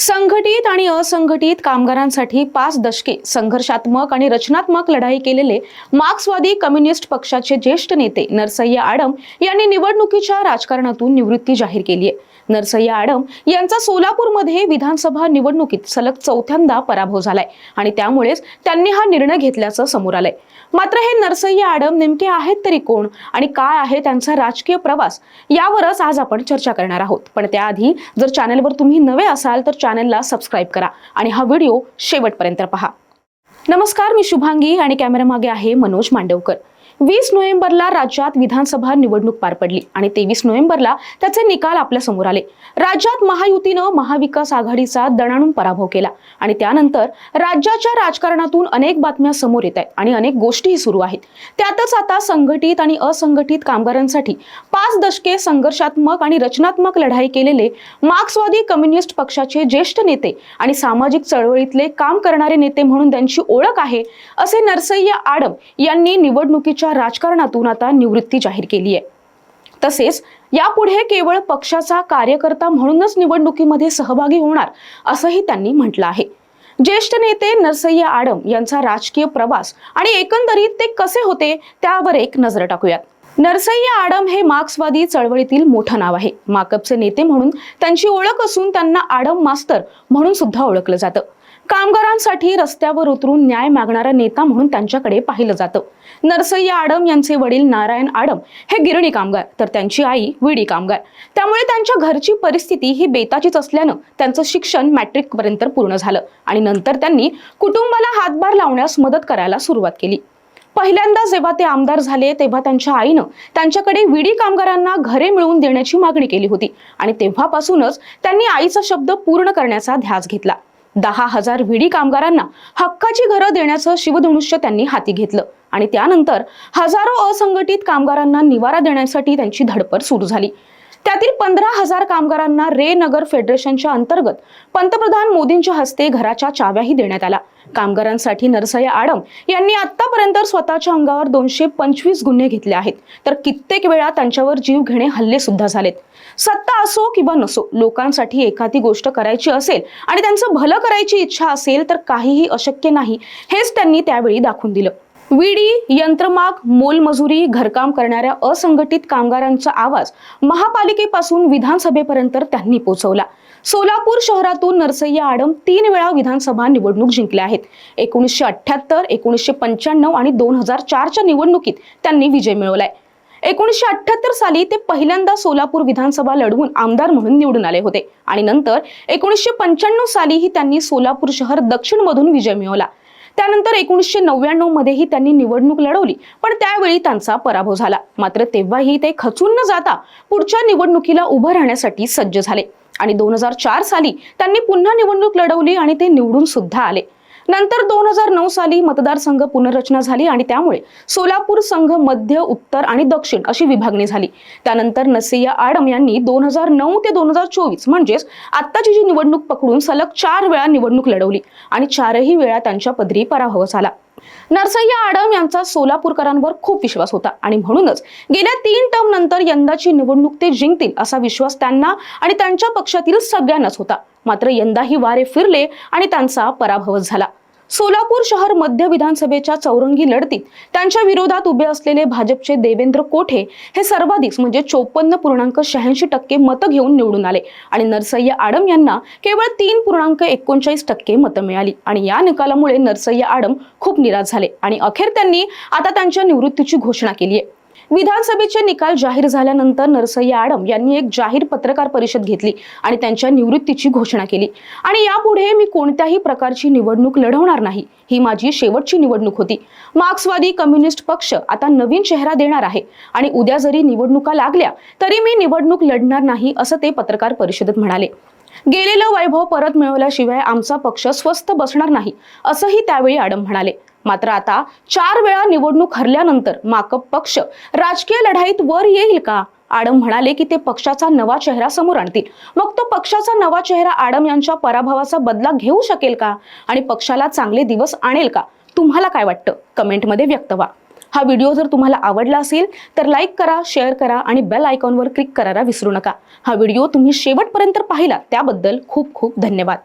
संघटित आणि असंघटित कामगारांसाठी पाच दशके संघर्षात्मक आणि रचनात्मक लढाई केलेले मार्क्सवादी कम्युनिस्ट पक्षाचे ज्येष्ठ नेते नरसय्या आडम यांनी निवडणुकीच्या राजकारणातून निवृत्ती जाहीर केली आहे. नरसय्या आडम यांचा सोलापूरमध्ये विधानसभा निवडणुकीत सलग चौथ्यांदा पराभव झालाय आणि त्यामुळेच त्यांनी हा निर्णय घेतल्याचं समोर आलंय. मात्र हे नरसय्या आडम नेमके आहेत तरी कोण आणि काय आहे त्यांचा राजकीय प्रवास यावरच आज आपण चर्चा करणार आहोत. पण त्याआधी जर चॅनलवर तुम्ही नवे असाल तर चॅनलला सबस्क्राईब करा आणि हा व्हिडिओ शेवटपर्यंत पहा. नमस्कार मी शुभांगी आणि कॅमेरामागे आहे मनोज मांडवकर. वीस नोव्हेंबरला राज्यात विधानसभा निवडणूक पार पडली आणि तेवीस नोव्हेंबरला त्याचे निकाल आपल्यासमोर आले. राज्यात महायुतीनं महाविकास आघाडीचा दणाणून पराभव केला आणि त्यानंतर राज्याच्या राजकारणातून अनेक बातम्या समोर येत आहेत आणि अनेक गोष्टीही सुरू आहेत. त्यातच आता संघटित आणि असंघटित कामगारांसाठी पाच दशके संघर्षात्मक आणि रचनात्मक लढाई केलेले मार्क्सवादी कम्युनिस्ट पक्षाचे ज्येष्ठ नेते आणि सामाजिक चळवळीतले काम करणारे नेते म्हणून त्यांची ओळख आहे असे नरसय्या आडम यांनी निवडणुकीच्या राजकारणातून आता निवृत्ती जाहीर केली आहे. तसेच यापुढे केवळ पक्षाचा कार्यकर्ता म्हणूनच निवडणुकीमध्ये सहभागी होणार असंही त्यांनी म्हटलं आहे. ज्येष्ठ नेते नरसय्या आडम यांचा राजकीय प्रवास आणि एकंदरीत ते कसे होते त्यावर एक नजर टाकूयात. नरसय्या आडम हे मार्क्सवादी चळवळीतील मोठं नाव आहे. माकपचे नेते म्हणून त्यांची ओळख असून त्यांना आडम मास्तर म्हणून सुद्धा ओळखलं जातं. कामगारांसाठी रस्त्यावर उतरून न्याय मागणारा नेता म्हणून त्यांच्याकडे पाहिलं जातं. नरसय्या आडम यांचे वडील नारायण आडम हे गिरणी कामगार तर त्यांची आई विडी कामगार. त्यामुळे त्यांच्या घरची परिस्थिती ही बेताचीच असल्यानं त्यांचं शिक्षण मॅट्रिक पर्यंत पूर्ण झालं आणि नंतर त्यांनी कुटुंबाला हातभार लावण्यास मदत करायला सुरुवात केली. पहिल्यांदा जेव्हा ते आमदार झाले तेव्हा त्यांच्या आईनं त्यांच्याकडे विडी कामगारांना घरे मिळवून देण्याची मागणी केली होती आणि तेव्हापासूनच त्यांनी आईचा शब्द पूर्ण करण्याचा ध्यास घेतला. दहा हजार विडी कामगारांना हक्काची घरं देण्याचं शिवधनुष्य त्यांनी हाती घेतलं. आणि त्यानंतर हजारो असंघटित कामगारांना निवारा देण्यासाठी त्यांची धडपड सुरू झाली. त्यातील पंधरा हजार कामगारांना रे नगर फेडरेशनच्या अंतर्गत पंतप्रधान मोदींच्या हस्ते घराच्या चाव्याही देण्यात आल्या कामगारांसाठी नरसया आडम यांनी आतापर्यंत स्वतःच्या अंगावर दोनशे पंचवीस गुन्हे घेतले आहेत. तर कित्येक वेळा त्यांच्यावर जीव घेणे हल्ले सुद्धा झालेत. सत्ता असो किंवा नसो लोकांसाठी एखादी गोष्ट करायची असेल आणि त्यांचं भलं करायची इच्छा असेल तर काहीही अशक्य नाही हेच त्यांनी त्यावेळी दाखवून दिलं. विडी यंत्रमाग मोलमजुरी घरकाम करणाऱ्या असंघटित कामगारांचा आवाज महापालिकेपासून विधानसभेपर्यंत त्यांनी पोहोचवला सोलापूर शहरातून नरसय्या आडम तीन वेळा विधानसभा निवडणूक जिंकल्या आहेत. एकोणीसशे अठ्ठ्याहत्तर एकोणीसशे पंच्याण्णव आणि दोन हजार चारच्या निवडणुकीत त्यांनी विजय मिळवलाय. एकोणीसशे अठ्ठ्याहत्तर साली ते पहिल्यांदा सोलापूर विधानसभा लढवून आमदार म्हणून निवडून आले होते आणि नंतर एकोणीसशे पंच्याण्णव सालीही त्यांनी सोलापूर शहर दक्षिणमधून विजय मिळवला. त्यानंतर एकोणीसशे नव्याण्णव मध्येही त्यांनी निवडणूक लढवली. पण त्यावेळी त्यांचा पराभव झाला. मात्र तेव्हाही ते खचून न जाता पुढच्या निवडणुकीला उभं राहण्यासाठी सज्ज झाले. आणि दोन हजार चार साली त्यांनी पुन्हा निवडणूक लढवली आणि ते निवडून सुद्धा आले. नंतर दोन हजार नऊ साली मतदारसंघ पुनर्रचना झाली आणि त्यामुळे सोलापूर संघ मध्य उत्तर आणि दक्षिण अशी विभागणी झाली. त्यानंतर नसिया आडम यांनी दोन हजार नऊ ते दोन हजार चोवीस म्हणजेच आत्ताची जी निवडणूक पकडून सलग चार वेळा निवडणूक लढवली आणि चारही वेळा त्यांच्या पदरी पराभव झाला. नरसय्या आडम यांचा सोलापूरकरांवर खूप विश्वास होता आणि म्हणूनच गेल्या तीन टर्म नंतर यंदाची निवडणूक ते जिंकतील असा विश्वास त्यांना आणि त्यांच्या पक्षातील सगळ्यांनाच होता. मात्र यंदाही वारे फिरले आणि त्यांचा पराभवच झाला. सोलापूर शहर मध्य विधानसभेच्या चौरंगी लढतीत त्यांच्या विरोधात उभे असलेले भाजपचे देवेंद्र कोठे हे सर्वाधिक म्हणजे चोपन्न पूर्णांक शहाऐंशी टक्के मतं घेऊन निवडून आले. आणि नरसय्या आडम यांना केवळ तीन पूर्णांक एकोणचाळीस टक्के मतं मिळाली. आणि या निकालामुळे नरसय्या आडम खूप निराश झाले. आणि अखेर त्यांनी आता त्यांच्या निवृत्तीची घोषणा केली आहे. विधानसभेचे निकाल जाहीर झाल्यानंतर नरसय्या आडम यांनी एक जाहीर पत्रकार परिषद घेतली आणि त्यांच्या निवृत्तीची घोषणा केली. आणि यापुढे मी कोणत्याही प्रकारची निवडणूक लढवणार नाही ही माझी शेवटची निवडणूक होती. मार्क्सवादी कम्युनिस्ट पक्ष आता नवीन चेहरा देणार आहे आणि उद्या जरी निवडणुका लागल्या तरी मी निवडणूक लढणार नाही असं ते पत्रकार परिषदेत म्हणाले. गेलेलं वैभव परत मिळवल्याशिवाय आमचा पक्ष स्वस्थ बसणार नाही असंही त्यावेळी आडम म्हणाले. मात्र आता चार वेळा निवडणूक हरल्यानंतर माकप पक्ष राजकीय लढाईत वर येईल का? आडम म्हणाले की ते पक्षाचा नवा चेहरा समोर आणतील. मग तो पक्षाचा नवा चेहरा आडम यांच्या पराभवाचा बदला घेऊ शकेल का? आणि पक्षाला चांगले दिवस आणेल का? तुम्हाला काय वाटतं? कमेंटमध्ये व्यक्त व्हा. हा व्हिडिओ जर तुम्हाला आवडला असेल तर लाईक करा शेअर करा आणि बेल आयकॉनवर क्लिक करायला विसरू नका. हा व्हिडिओ तुम्ही शेवटपर्यंत पाहिला त्याबद्दल खूप खूप धन्यवाद.